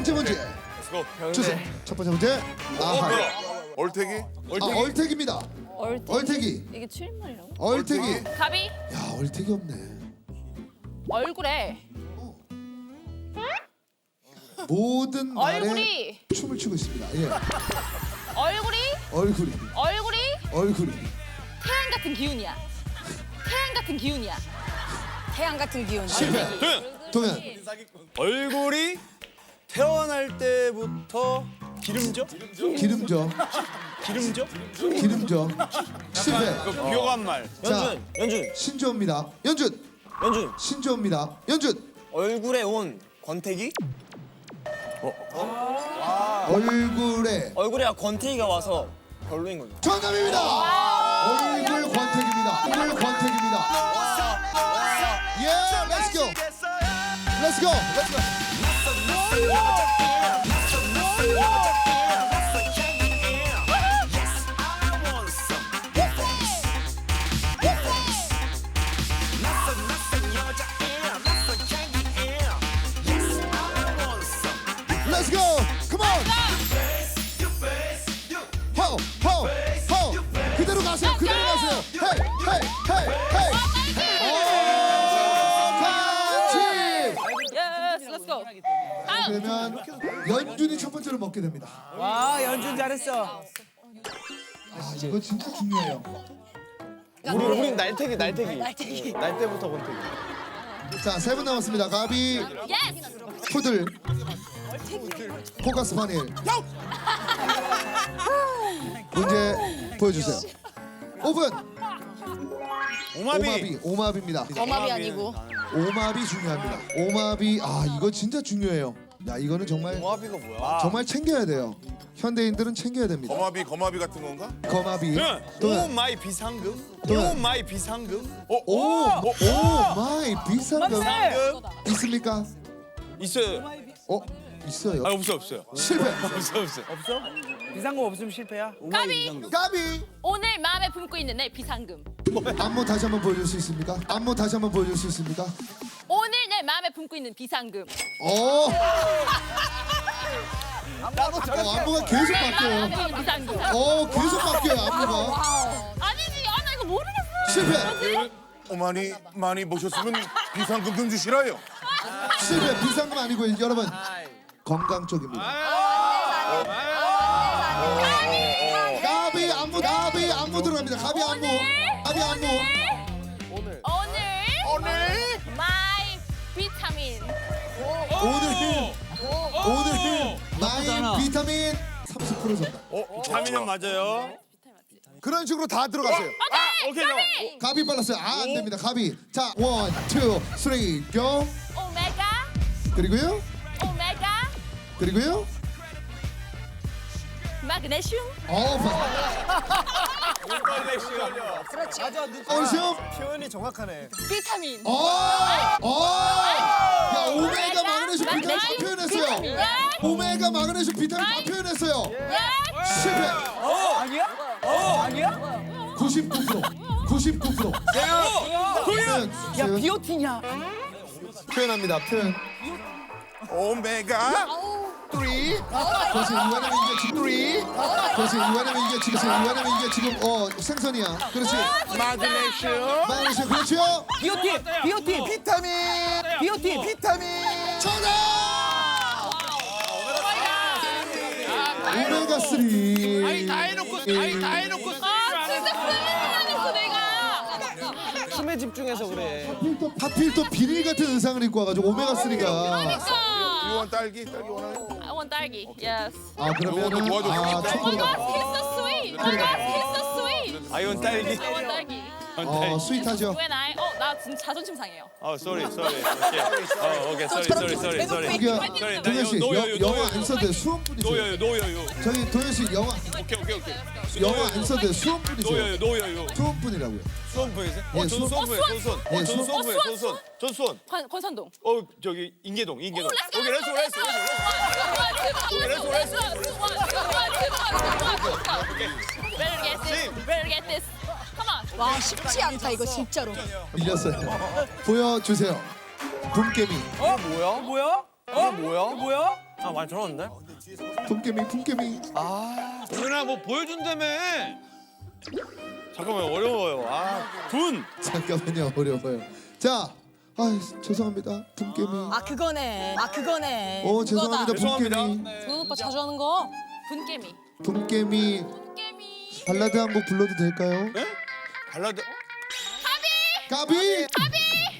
번째 문제 주세요. 첫 번째 문제. 아하. 얼태기? 아, 얼택입니다. 얼태기. 얼태기. 이게 출입문이라고? 얼태기. 가비 야, 얼태기 없네. 얼굴에 모든 말에 얼굴이 춤을 추고 있습니다. 예. 얼굴이 얼굴이. 얼굴이 얼굴이. 태양 같은 기운이야. 태양 같은 기운이야. 태양 같은 기운. 실패. 동현. 얼굴이 태어날 때부터 기름져? 기름져. 기름져? 기름져. 실패. 그 비호감 말. 자, 연준, 연준, 신조입니다. 연준. 연준. 신조입니다. 연준. 얼굴에 온 권태기? 얼굴에 얼굴에 권태기가 와서 별로인 거죠. 정답입니다. 얼굴 권태기입니다. 얼굴 권태기입니다. 예, 렛츠 고. 렛츠 고. 렛츠 고. Let's go. Come on. 호, 호, 호. 그대로 가세요. 그대로 가세요. 헤이, 헤이, 헤이, 헤이. 그러면 연준이 첫 번째로 먹게 됩니다. 와 연준 잘했어. 아, 이거 진짜 중요해요. 우리 우린 날태기, 날태기. 날태기. 날 때부터 권태기. 자, 세 분 남았습니다. 가비. 푸들, 포커스 파닐. 문제 보여주세요. 5분. 오마비. 오마비, 오마비입니다. 엄합이 아니고. 오마비 중요합니다. 오마비, 아 이거 진짜 중요해요. 야 이거는 정말 모아비가 뭐야? 정말 챙겨야 돼요. 현대인들은 챙겨야 됩니다. 거마비 거마비 같은 건가? 거마비. 응. 오 또는 마이 비상금. 오 마이 비상금. 오, 오, 마이 비상금 상금 있습니까? 있어요. 어, 있어요. 아 없어 없어요. 실패. 없어 없어. 없어? 비상금 없으면 실패야. 가비 까비. 오늘 마음에 품고 있는 내 비상금. 안무 다시 한번 보여줄 수 있습니까? 안무 다시 한번 보여줄 수 있습니까? 오늘 마음에 품고 있는 비상금. 어. 어, 안무가 계속 내 마음에 바뀌어요. 품고 있는 비상금. 어, 계속 바뀌어요 안무가. 아니지, 아 나 이거 모르겠어. 실패. 어머니 많이 모셨으면 비상금 좀 주시라요. 실패. 비상금 아니고 여러분 건강 쪽입니다. 가비 안무 가비 안무 들어갑니다. 가비 안무. 가비 안무. 오늘 오늘 마인 비타민 30% 정도. 어 자민형 맞아요. 그런 식으로 다 들어갔어요. 오케이 형. 가비 빨랐어요. 아, 안 됩니다. 가비. 자, 원, 투, 쓰리, 고. 오메가 그리고요. 오메가 그리고요. 마그네슘 어, 얼시움. 표현이 정확하네. 비타민. 어, 어. 야, 오메가 마그네슘 비타민 다 표현했어요. 오메가 마그네슘 비타민 다 표현했어요. 예. 실패. 아니야? 어 아니야? 99%. 99%. 표현. 야 표현. 비오틴이야. 표현합니다. 표현. 오메가 three. 그렇지. 이완하면 이게 지금 three. 그렇지. 이완하면 이게 지금 이완하면 이게 지금 어 생선이야. 그렇지. 마그네슘 마그네슘 그렇죠. 비오틴 비오틴 비타민. 비오틴 비타민. 정답. 오메가 3. 아니 다 해놓고 아니 다 해놓고 아 진짜 스미스하겠어 내가. 춤에 집중해서 그래. 하필 또 비닐 같은 의상을 입고 와가지고 오메가 3가. 그러니까. 유원 딸기 딸기 원하요? 딸기. Yes. 아 그러면은 도와줘. 아 Oh my 초코가 God, he's so sweet. Oh my God, he's so sweet. 아이온 딸기. I want 딸기. 어 스윗하죠. When I, 어, 나 진짜 자존심 상해요. 어 sorry sorry. 오케이. 어 오케이 sorry sorry sorry sorry. 저기요 sorry. 동현 씨 노- 여- 노여요, 영어. 안 써도 돼요. 수험분이세요. 노여요 노여요. 저기 동현 씨 영어 오케이 오케이 오케이. 영어 안 써도 돼요. 수험분이세요. 노여요 노여요. 수험분이라고요. 수원 보이세요? 예, 어, 전 수원. 수원 보여요. 전 수원. 예, 어, 전 수원. 수원 보여요. 어, 전 수원. 전 수원. 권, 권선동. 어 저기 인계동 인계동. Let's go, 오케이 렛츠 고 렛츠 고. Let's go, let's go. Better get this. Better get this. Come on. 와 쉽지 않다 이거 진짜로. 밀렸어요. 보여주세요. 붐깨미. 어 뭐야? 뭐야? 어 뭐야? 뭐야? 아 많이 들었는데? 품개미 품개미 누나 뭐 보여준다며. 잠깐만 어려워요. 아 둔. 잠깐만요 어려워요 자 아, 죄송합니다. 품개미 아 그거네. 아 그거네. 어 죄송합니다 죄송합니다. 품개미 그 오빠 자주 하는 거. 분개미. 품개미 분개미. 발라드 한 곡 불러도 될까요? 발라드. 까비!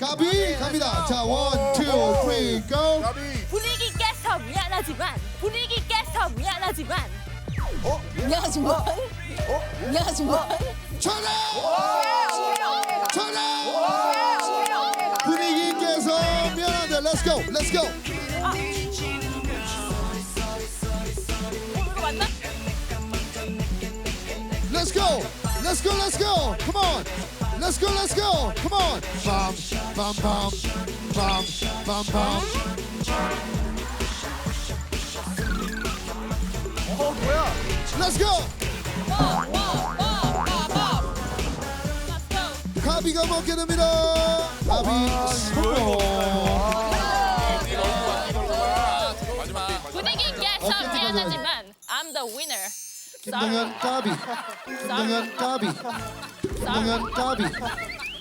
까비! 갑니다. 자 원, 투, 쓰리, 고! 분위기 깨서 미안하지만 분위기 깨서 미안하지만. 미안하지만. 미안하지만. 전화! 전화 미안한데 렛츠 고 렛츠 고 이거 맞나? Let's go! Let's go! Let's go! Come on! Let's go! Let's go! Come on! Bum, bum, bum, bum, bum, bum. 어 뭐야? Let's go! 가비가 먹게 됩니다. 미안하지만 I'm the winner. 김동현 가비. 김동현 가비. 김동현 가비.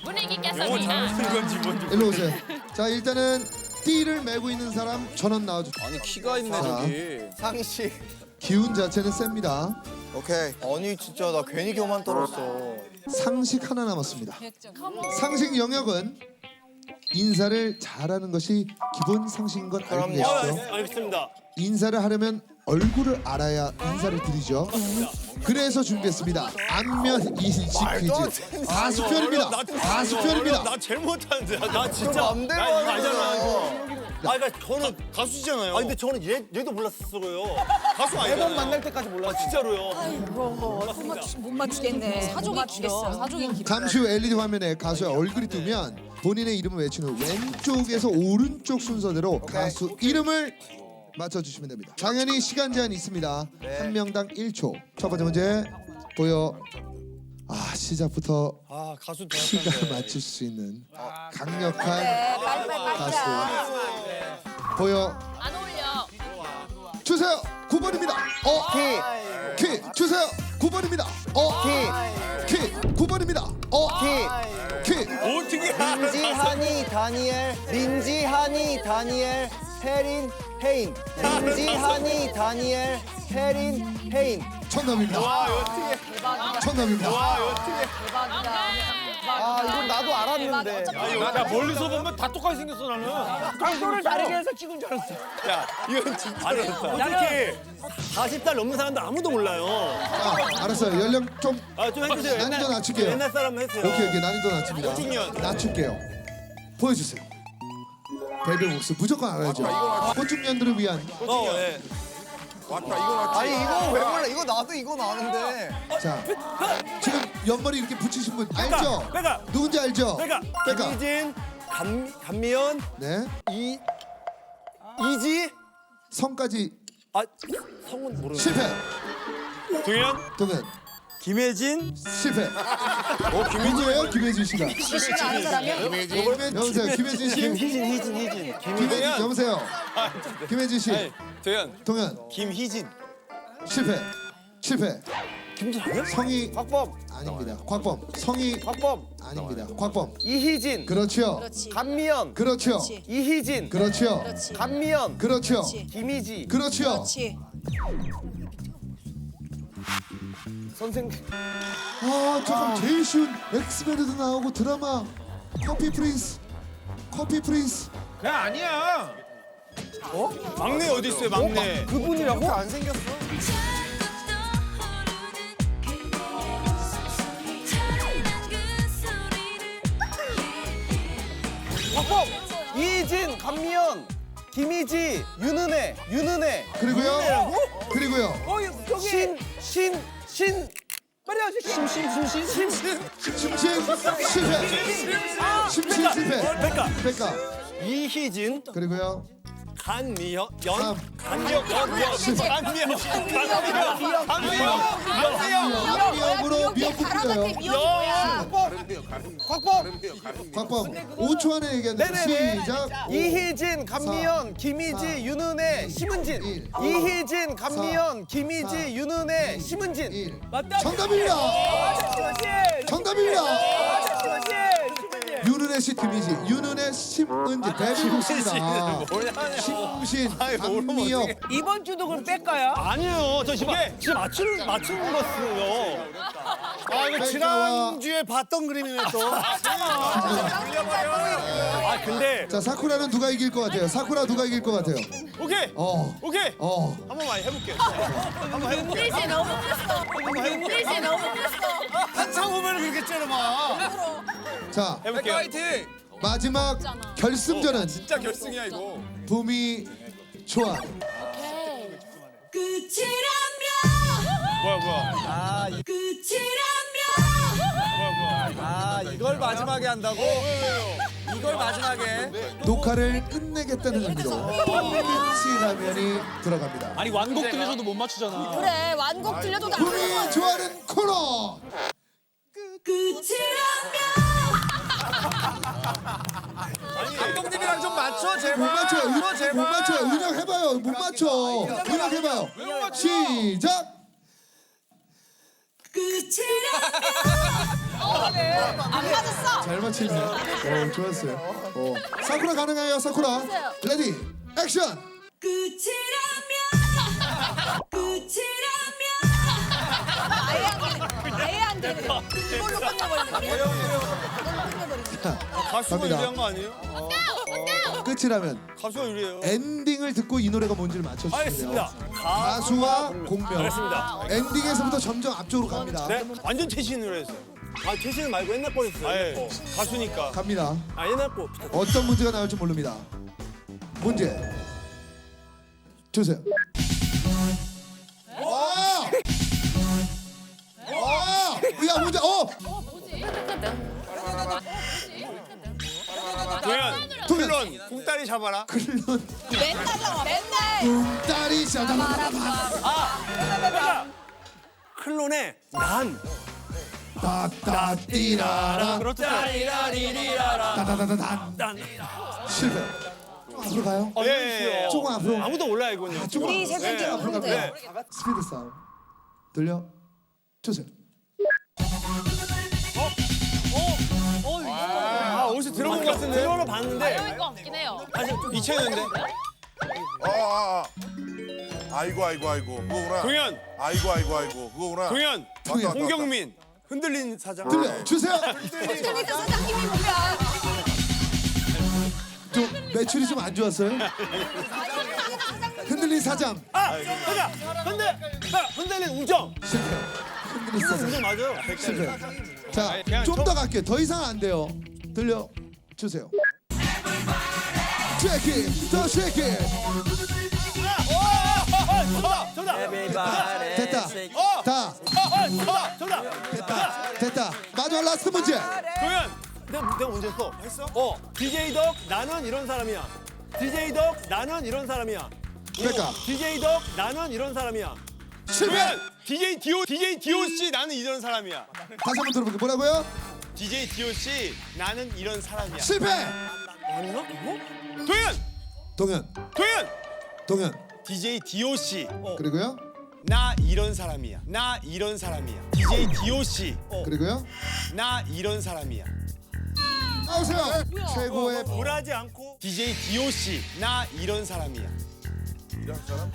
분위기 깨서 영어 미안. 잘하는 건지 뭔지. 일로 오세요. 자 일단은 띠를 메고 있는 사람 전원 나와주세요. 아니 키가 있네 자. 저기. 상식. 기운 자체는 셉니다. 오케이. 아니 진짜 나 괜히 교만 떨었어. 상식 하나 남았습니다. 상식 영역은 인사를 잘하는 것이 기본 상식인 걸 알고. 아, 계시죠? 알겠습니다. 인사를 하려면 얼굴을 알아야 인사를 드리죠. 그래서 준비했습니다. 안면 인식 퀴즈. 가수편입니다. 가수편입니다. 나 제일 못하는데. 나 진짜. 맘대로 나 이거 알잖아. 거야. 아, 그러니까 저는 가수잖아요. 아, 근데 저는 얘 얘도 몰랐었어요. 가수 아니잖아요. 매번 만날 때까지 몰랐어. 아, 진짜로요. 못, 맞추, 못 맞추겠네. 사족이 길어. 사족이 길어. 잠시 후 LED 화면에 가수의 얼굴이 뜨면 본인의 이름을 후 왼쪽에서 오른쪽 순서대로 가수 이름을 맞춰주시면 됩니다. 당연히 시간 제한이 있습니다. 한 명당 1초. 첫 번째 문제 보여. 아 시작부터 아, 가수 키가 대학생인데. 맞출 수 있는 강력한 네, 빨리 빨리 가수 빨리. 보여 안 어울려. 주세요 9번입니다 어? 키. 키 주세요 9번입니다 어? 키. 키 9번입니다 어? 키. 키 어떻게 알아? 민지하니 다니엘. 민지하니 다니엘. 혜린 헤인. 민지하니 다니엘. 혜린 헤인. 천남입니다 천남입니다 아 이건 나도 알았는데. 나, 나 멀리서 보면 다 똑같이 생겼어 나는. 강도를 다르게 해서 찍은 줄 알았어. 야, 이건 진짜였다. 솔직히 40살 넘는 사람도 아무도 몰라요. 아, 알았어요 연령 좀 아, 좀 해주세요. 난이도 낮출게요. 옛날 사람 했어요. 오케이 오케이 난이도 낮춥니다. 낮출게요 보여주세요 벨벳복스 무조건 알아야죠 호중년들을 위한 어, 예. 아니 이거 왜 몰라? 이거 나도 이건 아는데. 자 지금 옆머리 이렇게 붙이신 분 알죠? 빼가. 누군지 알죠? 내가 빼가 김희진, 감, 감미연, 네 이 이지. 성까지 아, 성은 모르는. 실패 동현, 동현 김혜진. 실패 어 김혜진이에요? 김혜진 씨가 아는 사람이야? 여보세요 김혜진 씨 김희진, 희진, 희진. 김혜진 김혜진. 여보세요 김혜진 씨 아니, 동현, 동현 김희진. 실패 실패 김진 아니야? 성이 곽범. 아닙니다 곽범 성이 곽범. 아닙니다 곽범 이희진. 그렇죠 그렇지. 감미연. 그렇죠 그렇지. 이희진. 그렇죠 그렇지. 감미연. 그렇죠. 김희지. 그렇죠 그렇지. 선생. 아 잠깐 제일 쉬운 엑스맨에도 나오고 드라마 커피 프린스 커피 프린스 야 아니야. 막내 어디 있어요, 막내? 그분이라고? 안 생겼어. 곽범. 이희진. 감미연. 김희지. 윤은혜. 윤은혜. 그리고요 그리고요 어 저기 신. 신. 신. 빨리 하시. 심심 심심 심심. 심신 실패 심신 실패 백가. 백가 이희진. 그리고요 간미연 간미연 연연 간미연 간미연 간미연 미역으로 미역국 끓여요. 곽범 곽범 5초 안에 얘기하는데 네네네. 시작. 이희진 감미연 김희지 사, 윤은혜 일, 심은진. 일, 이희진 감미연 김희지 사, 윤은혜 이, 심은진. 1. 맞다. 정답입니다. 정답입니다. 씨 김희지, 윤은혜 심은지 대비국입니다. 심신, 감미역. 이번 주도 그럼 뺄까요? 아니요 저 지금 지금 맞추는 맞추는 거였어요 아 이거 지난주에 봤던 그림이네 또. 아 근데 자 사쿠라는 누가 이길 것 같아요? 사쿠라 누가 이길 것 같아요? 오케이 어, 오케이 어. 한 번만 해볼게 한번 해볼게 눈빛이 너무 크어. 눈빛이 너무 크어. 한참 후면 그렇게 째려봐. 자 해볼게요. 마지막 결승전은 진짜 결승이야 이거. 붐이 좋아. 뭐야 뭐야. 아 이걸 마지막에 한다고? 이걸 마지막에? 녹화를 끝내겠다는 의미로 끝이 라면이 들어갑니다. 아니 완곡 들려줘도 못 맞추잖아. 그래 완곡 들려도 나. 붐이 좋아하는 코너. 감독님이랑 좀 맞춰 못 제발 맞춰요. 은- 맞춰, 제발 못 맞춰요. 은영 해봐요. 못 맞춰. 은영 해봐요. 시작. 안 맞았어. 잘 맞히네. 어, 좋았어요. 어. 사쿠라 가능해요, 사쿠라. 레디, 액션. 아예 안 되네. 아예 안 되네. 이걸로 끝내버리는 거야. 이걸로 끝내버리는 거야. 가수가 갑니다. 유리한 거 아니에요? 끝이라면 가수가 유리해요 엔딩을 듣고 이 노래가 뭔지를 맞춰주시면 돼요. 알겠습니다 가수와 공명. 알겠습니다 엔딩에서부터 점점 앞쪽으로 갑니다. 네 완전 최신으로 했어요 아 최신 말고 옛날 거 했어요 아예 가수니까 갑니다. 아 옛날 거 어떤 문제가 나올지 모릅니다. 문제 주세요. 와! 와! 야 문제 어 뭐지? 도현 클론 궁다리 잡아라 클론 맨날 나와. 맨날. 딸이 샤다바다바 클론의 난 따따띠라라 그렇죠 따리라리리라라 따다다다단 난 실패. 좀 앞으로 가요. 예, 예, 예. 조금 앞으로. 아무도 몰라요 이거는 조금 우리 세. 번째 앞으로 문제. 갑니다. 스피드 싸움 들려 주세요. 아어 디서 들어본 것 같은데 들어는 봤는데 이거 같긴 해요. 사실 미쳐였는데 아, 아, 아. 아이고 아이고 아이고 그거구나. 동현 아이고 아이고 아이고 그거구나. 동현 동현. 왔다, 홍경민 흔들린 사장 들려 주세요. 그러니까 사장님이 뭐야? 좀 매출이 좀 안 좋았어요? 흔들린 사장 아 가자 흔들 자, 흔들린 우정 실패. 흔들린 사장 우정 맞아요 실패. 자, 좀 저- 더 갈게요. 더 이상 안 돼요. 들려 주세요. 쉐이키, 더. 정답 정답 됐다. 어 다 정답 정답 됐다. 됐다. 마지막 라스트 문제. 동현 내가, 내가 언제 했어 했어 어 DJ 덕 나는 이런 사람이야 DJ 덕 나는 이런 사람이야 그러니까 DJ 덕 나는 이런 사람이야 실패. 동현 DJ 디오 DJ DOC 나는 이런 사람이야 다시 한번 들어볼게요. 뭐라고요? DJ DOC 나는 이런 사람이야 실패. 아닌가 그거 동현 동현, 동현 동현. DJ DOC 어. 그리고요. 나 이런 사람이야 나 이런 사람이야 DJ DOC 어. 그리고요. 나 이런 사람이야 나오세요. 최고의 굴하지 않고 DJ DOC 나 이런 사람이야 전화.